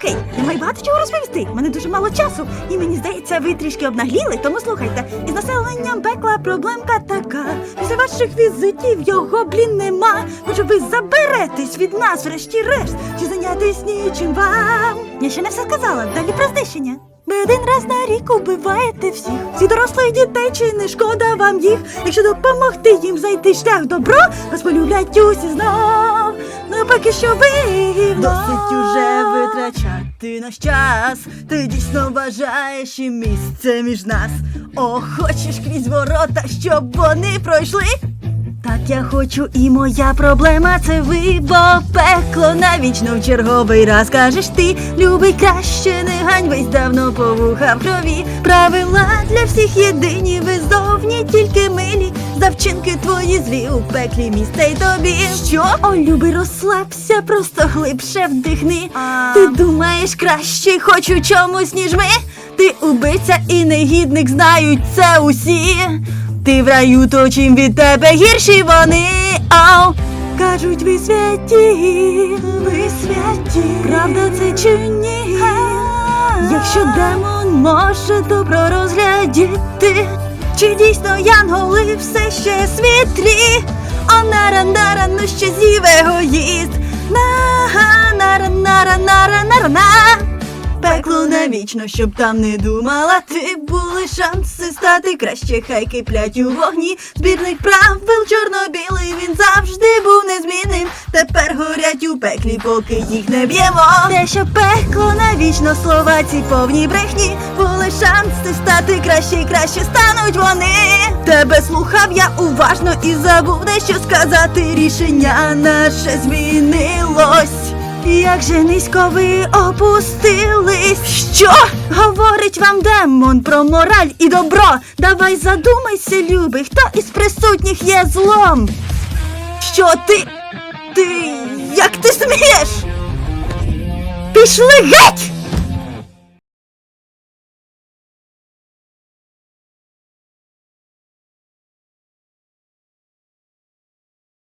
Окей, маю багато чого розповісти. Мене дуже мало часу, і мені здається, ви трішки обнагліли, тому слухайте. Із населенням пекла проблемка така. Після ваших візитів його, блін, нема. Може, ви заберетесь від нас, врешті-решт, чи зайнятись нічим вам. Я ще не все сказала, далі про знищення. Ви один раз на рік убиваєте всіх. Всі дорослих дітей чи не шкода вам їх. Якщо допомогти їм зайти шлях добро, вас полюблять усі знов. Ну поки що ви досить уже витрачати наш час. Ти дійсно бажаєш і місце між нас. О, хочеш крізь ворота, щоб вони пройшли? Так я хочу, і моя проблема це ви, бо пекло навічно в черговий раз кажеш ти, любий краще не ганьбись давно по вуха в крові. Правила для всіх єдині, ви зовні тільки милі. За вчинки твої злі у пеклі місце й тобі. Що? О, любий, розслабся, просто глибше вдихни. Ти думаєш краще, хоч у чомусь, ніж ми. Ти убивця і негідник, знають це усі. Ти в раю, то чим від тебе гірші вони. Ау. Кажуть, ви святі, ви святі, правда це чи ні? Якщо демон може добро розглядіти, чи дійсно янголи все ще світлі? О, нара, нара, ну ще зів егоїст. На, нара, нара, нара, нара, на. Навічно, щоб там не думала ти були шанси стати краще, хай киплять у вогні. Збірник правил чорно-білий, він завжди був незмінним. Тепер горять у пеклі, поки їх не б'ємо. Те, що пекло навічно слова ці повні брехні, були шанси стати краще і краще стануть вони. Тебе слухав я уважно і забув дещо сказати. Рішення наше змінилось. Як же низько ви опустились? Що? Говорить вам демон про мораль і добро. Давай задумайся, любий, хто із присутніх є злом. Що ти? Ти. Як ти смієш? Пішли геть!